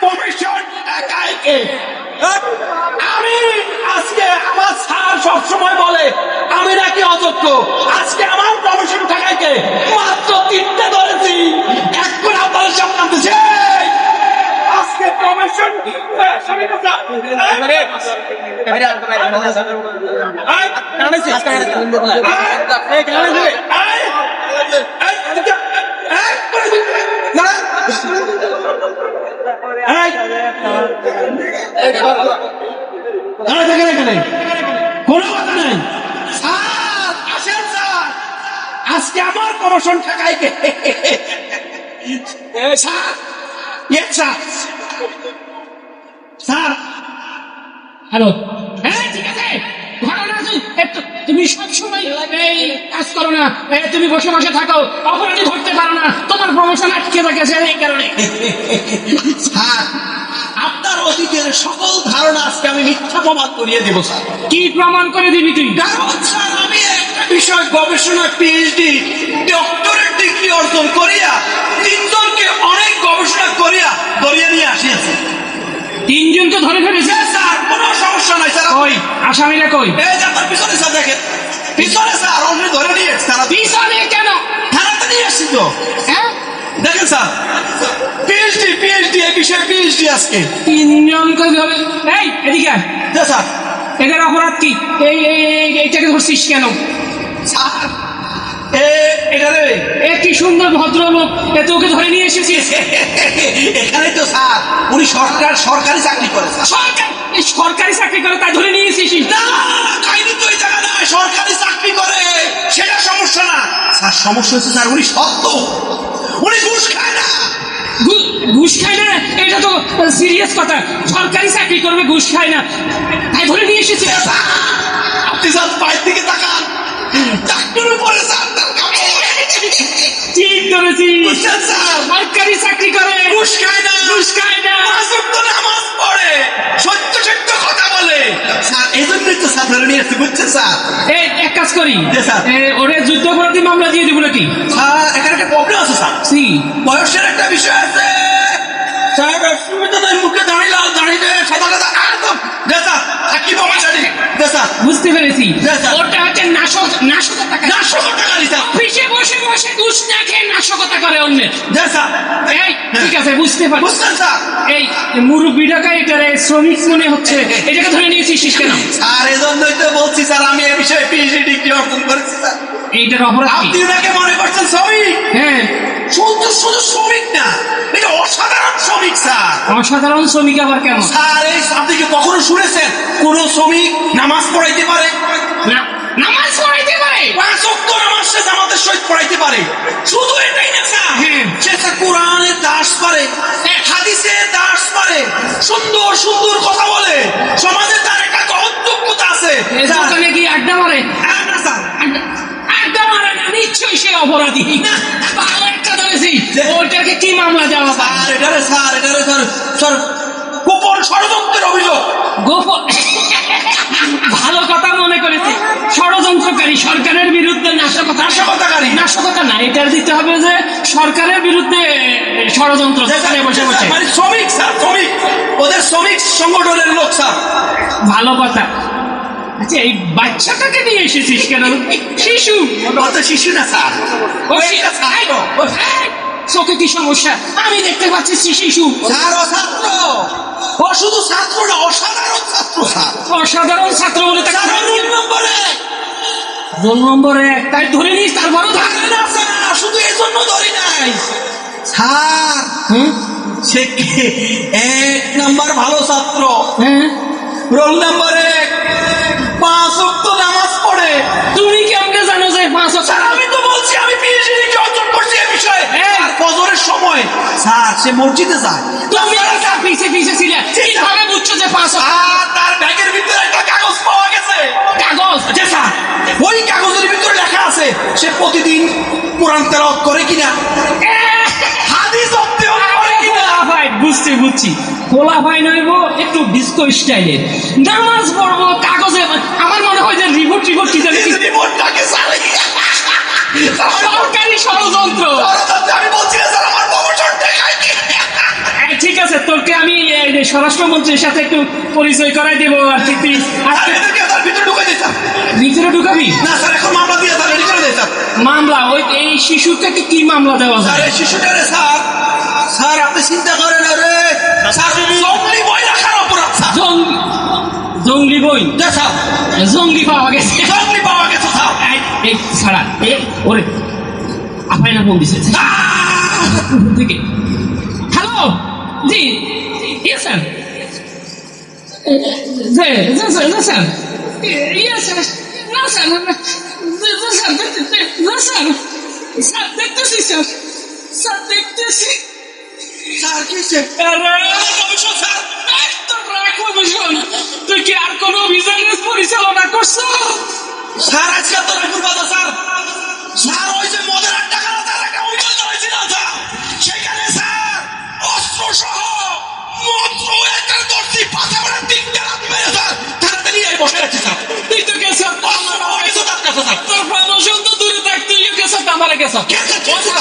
Commission একাইকে আমি আজকে আমার স্যার সবসময় বলে আমি নাকি অযোগ্য? আজকে আমার কমিশন ঠেকাইকে মাত্র তিনটে ধরেছি। এখন আপনার সামনে আনতেছে! আজকে কমিশন আজকে আমার প্রমোশন ইয়ে হ্যালো। হ্যাঁ ঠিক আছে। তুমি সবসময় কাজ করো না। তুমি বসে বসে থাকো। অপরাধী ধরতে পারো না তোমার প্রমোশন আটকে রেখেছে এই কারণে। স্যার আপনার অতীতের সকল ধারণা আজকে আমি মিথ্যা প্রমাণ করিয়ে দেব স্যার। কি প্রমাণ করে দিবি তুই? কারণ স্যার আমি একটা বিষয় গবেষণা পিএইচডি ডক্টরেট ডিগ্রি অর্জন করিয়া তিনজনকে অনেক গবেষণা করিয়া ধরিয়ে নিয়ে আসিয়াছি। তিনজনকে ধরে ফেলেছে স্যার কোনো সমস্যা নাই স্যার। কই? আসামিরা কই? এই যে আপনার পিছনে স্যার দেখেন। পিছনে স্যার অলরেডি ধরে নিয়ে তারা পিছনে কেন? থানাতে নিয়ে এসছি তো হ্যাঁ দেখেন স্যার পিএইচডি পিএইচডি পিএইচডি আজকে। তিনজনকে ধরে এই এদিকে স্যার। এদের অপরাধ কি? এই এই এই- এইটাকে ধরছিস কেন? স্যার এ এটা রে। এ কি সুন্দর ভদ্রলোক। এ তোকে ধরে নিয়ে এসেছিস। এখানে তো স্যার। উনি সরকার সরকারি চাকরি করে সরকার? এই সরকারি চাকরি করে তাই ধরে নিয়ে এসেছিস? না কাহিনী তো এই জায়গা নয় সরকারি চাকরি করে সেটা সমস্যা না। স্যার সমস্যা হচ্ছে স্যার উনি সত্য উনি ঘুষ খায় না। ঘুষ খায় না? এটা তো সিরিয়াস কথা। সরকারি চাকরি করবে ঘুষ খায় না। তাই ধরে নিয়ে এসেছে। আপনি স্যার পায়ের দিকে তাকান। ডাক্তারের পরে স্যার ঠিক ধরেছি। সরকারি চাকরি করে। ঘুষ খায় না। ঘুষ খায় না। নামাজ পড়ে। সত্য সত্য বলে। এই জন্যই তো স্যার ধরে নিয়ে এসেছি স্যার। এই এক কাজ করি। জি, স্যার। এ, মামলা দিয়ে দিব নাকি? স্যার এখানে একটা প্রবলেম আছে স্যার। সি বয়সের একটা বিষয় আছে। স্যার সুবিধা নাই মুখে দাঁড়িয়ে লাল দাঁড়িয়ে সাদা সাদা একদম। দেশা বাবা জানি দেশা বুঝতে পেরেছি। ওটা হচ্ছে নাশক নাশকতা করে চারশো টাকা ঘুষ না খেয়ে নাশকতা করে এই ঠিক আছে বুঝতে এই মুরব্বী এটারে শ্রমিক মনে হচ্ছে এটাকে ধরে নিয়েছিস কেন এজন্যই তো বলছি স্যার আমি এই বিষয়ে পিএইচডি ডিগ্রি অর্জন করেছি স্যার। এইটার অপরাধ আপনি ওনাকে মনে করছেন শ্রমিক? হ্যাঁ। শুধু শুধু শ্রমিক না এটা অসাধারণ শ্রমিক স্যার। অসাধারণ শ্রমিক আবার কেন? স্যার এই আপনি কি কখনো শুনেছেন? কোন শ্রমিক নামাজ পড়াইতে পারে? না। পারে। শুধু এটাই না স্যার। হ্যাঁ। কোরআনের দাস পারে হাদিসের দাস পারে সুন্দর সুন্দর কথা বলে। সমাজে তার একটা গ্রহণযোগ্যতা আছে। স্যার, কি আড্ডা মারে। হ্যাঁ, আড্ডা- মারে না নিশ্চয়ই সে অপরাধী। ভালো একটা ধরেছি। ওটাকে কি মামলা দেওয়া স্যার এটারে স্যার এটারে স্যার স্যার গোপন ষড়যন্ত্রের অভিযোগ। গোপন ভালো কথা মনে করেছে ষড়যন্ত্রকারী সরকারের বিরুদ্ধে নাশকতা নাশকতাকারী। নাশকতা না এটার দিতে হবে যে সরকারের বিরুদ্ধে ষড়যন্ত্র বসে বসে। মানে শ্রমিক স্যার শ্রমিক। ওদের শ্রমিক সংগঠনের লোক স্যার। ভালো কথা। আচ্ছা এই বাচ্চাটাকে নিয়ে এসেছিস কেন? শিশু। শিশু না স্যার। চোখে কি সমস্যা? আমি দেখতে পাচ্ছি শিশু। স্যার ও ছাত্র ও। শুধু ছাত্র না অসাধারণ ছাত্র স্যার। অসাধারণ ছাত্র বলে তাকে রোল নম্বরে রোল নম্বরে এক। তাই ধরে নিস তারপরও ধরে না নাই স্যার সে এক নাম্বার ভালো ছাত্র। হ্যাঁ? রোল নাম্বার এক। পাঁচ অক্ট নামাজ পড়ে। তুমি কেমনে জানো যে পাঁচ স্যার আমি তো বলছি আমি পিএইচডি অর্জন করছি এই বিষয়ে। আর ফজরের সময়। স্যার সে মসজিদে যায়। তুমি তার পিছে পিছে ছিলে। কীভাবে বুঝছ যে পাঁচ হাজার আর তার ব্যাগের ভিতরে একটা কাগজ পাওয়া গেছে। কাগজ? যে স্যার ওই কাগজের ভিতরে লেখা আছে সে প্রতিদিন কোরআন তেলাওয়াত করে কিনা। ভাই বুঝছি। খোলা ভাই নইব একটু ডিস্কো স্টাইলের নামাজ পড়ব কাগজে আমার মনে হয় যে রিপোর্ট রিপোর্ট কি জানি রিপোর্টটাকে সরকারি ষড়যন্ত্র। আমি বলছি না স্যার আমার প্রমোশন দেখাই ঠিক আছে আছে তোকে আমি স্বরাষ্ট্রমন্ত্রীর সাথে একটু পরিচয় করাই দেবো আর কি তুই ভিতরে ঢুকাবি? না স্যার এখন মামলা দিয়ে স্যার রেডি করে মামলা ওই এই শিশুটাকে কি মামলা দেওয়া যায় এই শিশুটারে স্যার স্যার আপনি চিন্তা করেন জঙ্গি পাওয়া গেছে। জঙ্গলি পাওয়া গেছে স্যার এই- ছাড়া। এ ওরে আপাই না ফোন দিছে। থেকে। হ্যালো? জি। ইয়ে স্যার। জি জি স্যার। ইয়ে স্যার। না স্যার না স্যার না স্যার। স্যার দেখতেছি স্যার। স্যার দেখতেছি। স্যার কি? স্যার। কমিশন তুই কি আর কোনো বিজনেস পরিচালনা করছ? স্যার আজকে তো রাখুন কথা স্যার। স্যার ওই যে মদের আড্ডা খানা স্যার একটা অভিযান করেছিল স্যার। সেখানে স্যার অস্ত্র সহ মন্ত্র একটা দর্শি পাশে পড়ে তিনটা মেরে স্যার তাড়াতাড়ি এই বসে আছে স্যার। তুই তো গেছ তার তোর প্রমোশন তো দূরে থাক তুই গেছ আমারে গেছে, গেছে।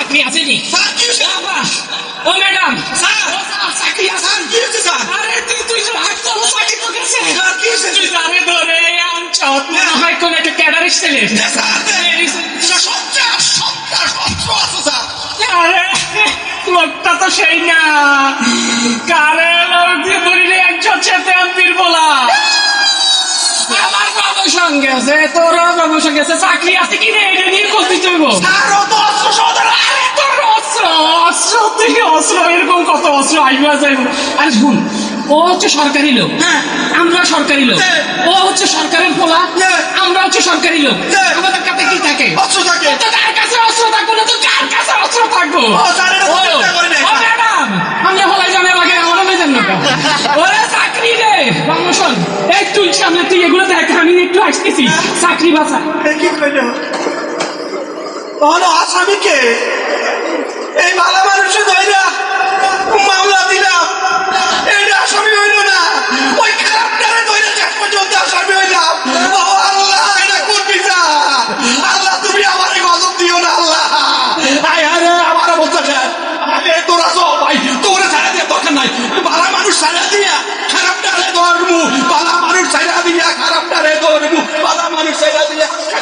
চাকরি আছে নি কি ও ম্যাডাম স্যার ও স্যার, চাকরি আছে কি হয়েছে স্যার আরে তুই তুই তো হাত তো চাকরি তো গেছে স্যার কি হয়েছে তুই ধরে আনছত মনে হয় কোন একটা ছেলে যে স্যার আছে স্যার আরে লোকটা তো সেই না কারে লোক দিয়ে একজন আনবির বলা আমার প্রমোশন গেছে তোরও প্রমোশন গেছে চাকরি আছে কি রে এটা নিয়ে করতে চলবো স্যার অস্ত্র এরকম কত অস্ত্র আসবে যাইব আরে শুন ও হচ্ছে সরকারি লোক। হ্যাঁ। আমরা সরকারি লোক। হ্যাঁ। ও হচ্ছে সরকারের পোলা। হ্যাঁ। আমরা হচ্ছে সরকারি লোক। আমাদের কাছে কি থাকে? অস্ত্র থাকে। তার কাছে অস্ত্র থাকব না? তো কার কাছে অস্ত্র থাকব? আমি হলে জানে লাগে আমার হলে জান? ওরে চাকরি রে প্রমোশন এই তুই সামনে তুই এগুলো দেখ আমি একটু আসতেছি। চাকরি বাঁচা কি কইল? আসামিকে এই ভালো মানুষে ধৈরা মামলা দিলাম এটা আসামি হইল না। ওই খারাপটারে ধৈরা শেষ পর্যন্ত আসামি হইলাম। ও রে, আমার অবস্থা স্যার আরে দিয়ে দরকার নাই। ভালো মানুষ ছাড়া দিয়া খারাপটারে ধরমু। ভালো মানুষ ছাড়া দিয়া মানুষ ছাড়া দিয়া